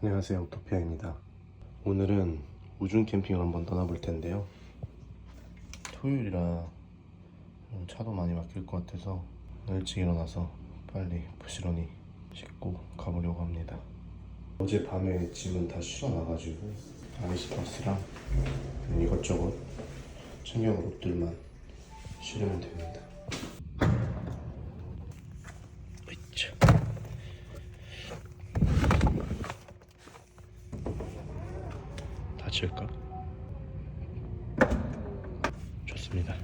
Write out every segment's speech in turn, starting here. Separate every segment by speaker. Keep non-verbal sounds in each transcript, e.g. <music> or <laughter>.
Speaker 1: 안녕하세요 오토피아입니다. 오늘은 우중 캠핑을 한번 떠나볼 텐데요. 토요일이라 음, 차도 많이 막힐 것 같아서 일찍 일어나서 빨리 부지런히 씻고 가보려고 합니다. 어제 밤에 짐은 다 실어놔가지고 아이스박스랑 이것저것 챙겨온 옷들만 실으면 됩니다 다칠까? 좋습니다.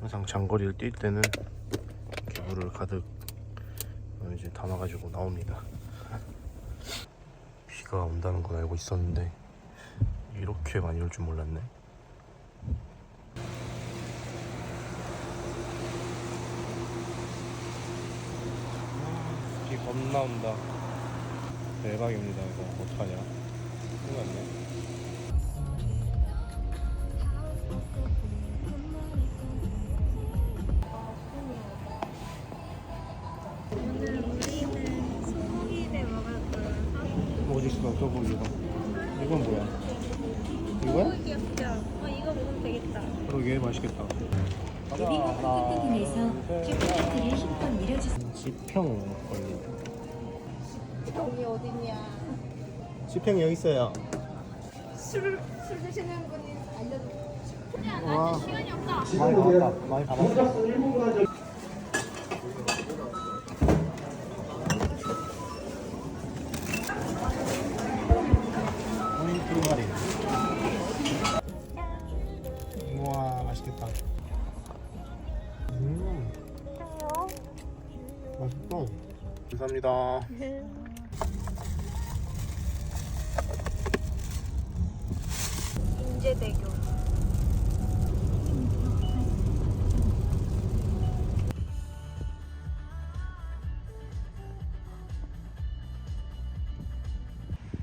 Speaker 1: 항상 장거리를 뛸 때는 이렇게 물을 가득 어, 이제 담아가지고 나옵니다. <laughs> 비가 온다는 건 알고 있었는데 이렇게 많이 올 줄 몰랐네. 비 겁나 온다. 대박입니다 이거 어떡하냐? 큰일 났네. 있어 소고기가? 이건 뭐야? 이거야?
Speaker 2: 어 이거 먹으면 되겠다
Speaker 1: 그러게 맛있겠다.
Speaker 3: 부분에서 큐브라트를 힘껏 밀어주세요.
Speaker 1: 지평 걸린다.
Speaker 2: 여기 어딨냐
Speaker 1: 지평 여기 있어요.
Speaker 2: 술, 술 드시는 분이 알려줘
Speaker 1: 와.
Speaker 2: 시간이 없다
Speaker 1: 많이 담았다. 많이 담았어. 음, 맛있어. 감사합니다. <laughs>
Speaker 2: 인제대교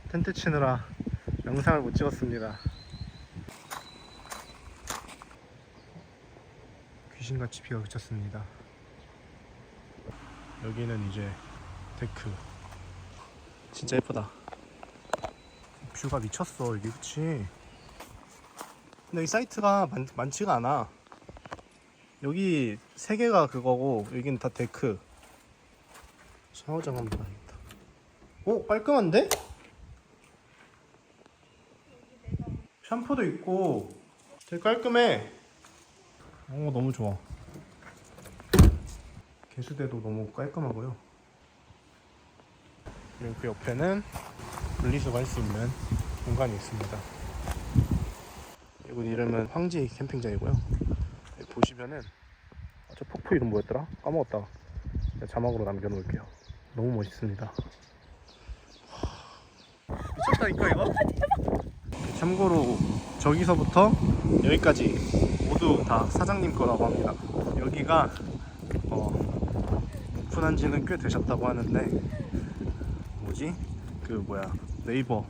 Speaker 1: 텐트 치느라 영상을 못 찍었습니다. 귀신같이 비가 그쳤습니다. 여기는 이제 데크. 진짜 예쁘다. 뷰가 미쳤어 여기 그치? 근데 여기 사이트가 많, 많지가 않아. 여기 세 개가 그거고 여기는 다 데크. 샤워장 한번 봐야겠다. 오 깔끔한데? 샴푸도 있고 되게 깔끔해. 오 너무 좋아. 개수대도 너무 깔끔하고요. 그리고 그 옆에는 분리수거 할 수 있는 공간이 있습니다. 이곳 이름은 황지 캠핑장이고요. 보시면은 아, 저 폭포 이름 뭐였더라? 까먹었다. 자막으로 남겨놓을게요. 너무 멋있습니다. 하, 미쳤다니까 이거? 참고로 저기서부터 여기까지 모두 다 사장님 거라고 합니다. 여기가 어, 오픈한 지는 꽤 되셨다고 하는데 뭐지? 그 뭐야 네이버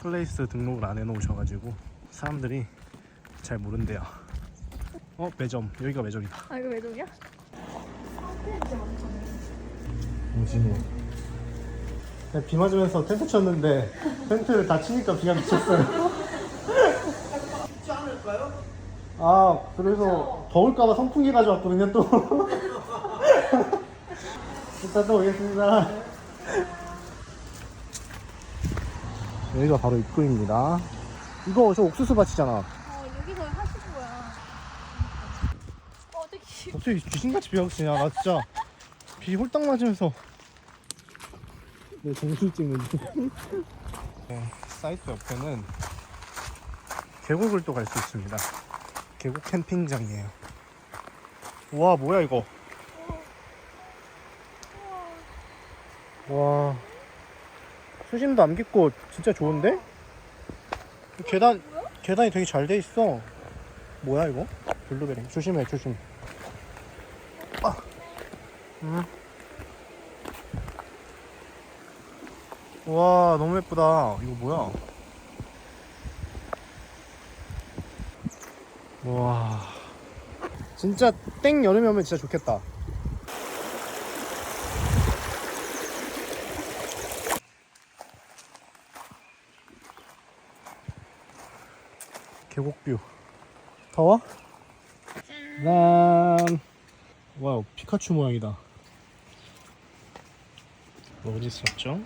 Speaker 1: 플레이스 등록을 안 해놓으셔가지고 사람들이 잘 모른대요. 어 매점 여기가 매점이다.
Speaker 2: 아 이거 외동이야?
Speaker 1: 오지네. 비 맞으면서 텐트 쳤는데 텐트를 다 치니까 비가 미쳤어요. <laughs>
Speaker 4: 쉽지 않을까요?
Speaker 1: 아 그래서 더울까봐 선풍기 가져왔거든요 또. <laughs> 이따 또 오겠습니다. 여기가 바로 입구입니다. 이거 저 옥수수 밭이잖아.
Speaker 2: 어 여기서 하시는 거야 어 어떻게
Speaker 1: 갑자기 귀신같이 비가 그치냐 나 진짜 비 홀딱 맞으면서 내 정신 찍는 중 네, 사이트 옆에는 계곡을 또 갈 수 있습니다 계곡 캠핑장이에요 와 뭐야 이거 와 수심도 안 깊고 진짜 좋은데? 계단 계단이 되게 잘 돼 있어 뭐야 이거? 블루베리 조심해 조심 아. 음. 와 너무 예쁘다 이거 뭐야 와. 진짜 땡 여름이 오면 진짜 좋겠다. 계곡뷰. 더워? 짠. 와우 피카츄 모양이다. 뭐 어디 있었죠?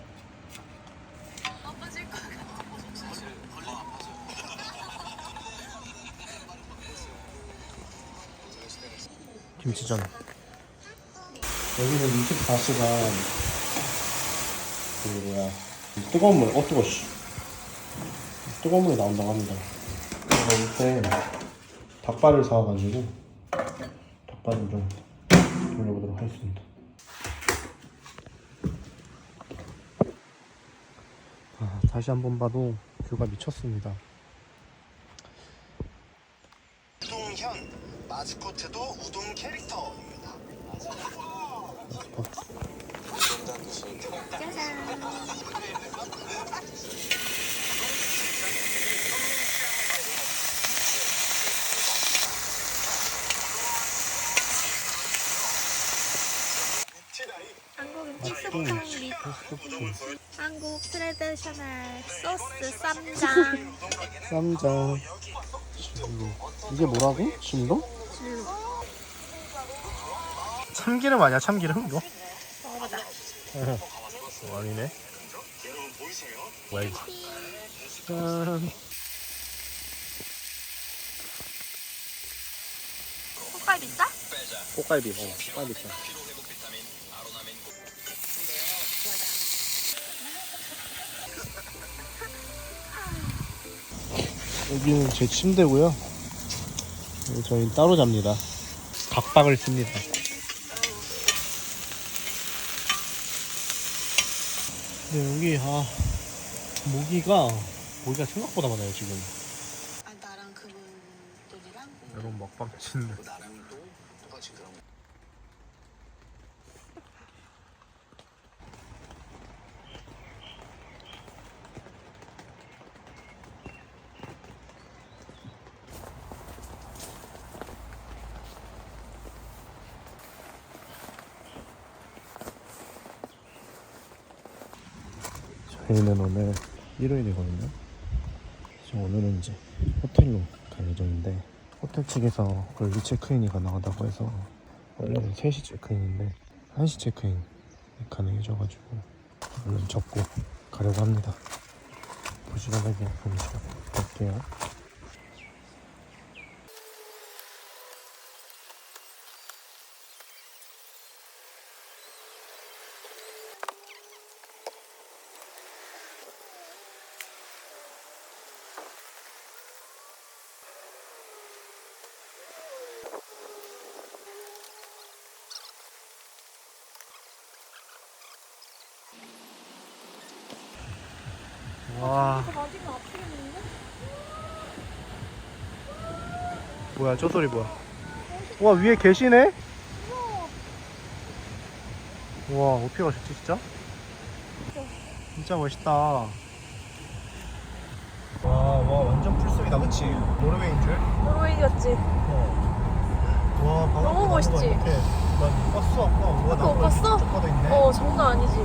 Speaker 1: 김치전. 여기는 24시간 그 뭐야 이 뜨거운 물, 어 뜨거 씨 뜨거운 물이 나온다고 합니다. 그래서 이때 닭발을 사와가지고 닭발을 좀 돌려보도록 하겠습니다. 아, 다시 한 번 봐도 뷰가 미쳤습니다.
Speaker 5: 우동현 마스코트도 우동 캐릭터입니다.
Speaker 2: 한국인 필수품 리 한국 트레디셔널 소스 쌈장
Speaker 1: 쌈장 진로 이게 뭐라고? 진로? 참기름 아니야 참기름 이거?
Speaker 2: 먹어보자
Speaker 1: 아니네 뭐야 이거 짠
Speaker 2: 꽃갈비 싸?
Speaker 1: 꽃갈비 어 꽃갈비 짠 여기는 제 침대고요 저희는 따로 잡니다. 각박을 씁니다. 근데 여기 아 모기가 모기가 생각보다 많아요 지금.
Speaker 6: 아 나랑 그분들이랑?
Speaker 1: 여러분 먹방 치는데
Speaker 5: 나랑 또 똑같이 그런 거.
Speaker 1: 저희는 오늘 일요일이거든요. 그래서 오늘은 이제 호텔로 갈 예정인데 호텔 측에서 걸리 체크인이 가능하다고 해서 원래는 3시 체크인인데 1시 체크인 가능해져가지고 얼른 접고 가려고 합니다. 부지런하게 보내시고 갈게요. 와. 뭐야 저 소리 뭐야? 와 위에 계시네? 와 어떻게 가셨지 진짜? 진짜 멋있다. 와, 와 완전 풀숲이다 그치? 노르웨이인 줄?
Speaker 2: 노르웨이였지
Speaker 1: 와 방금
Speaker 2: 너무 멋있지?
Speaker 1: 난 봤어 아까 뭐가 봤어? 있네.
Speaker 2: 어 장난 아니지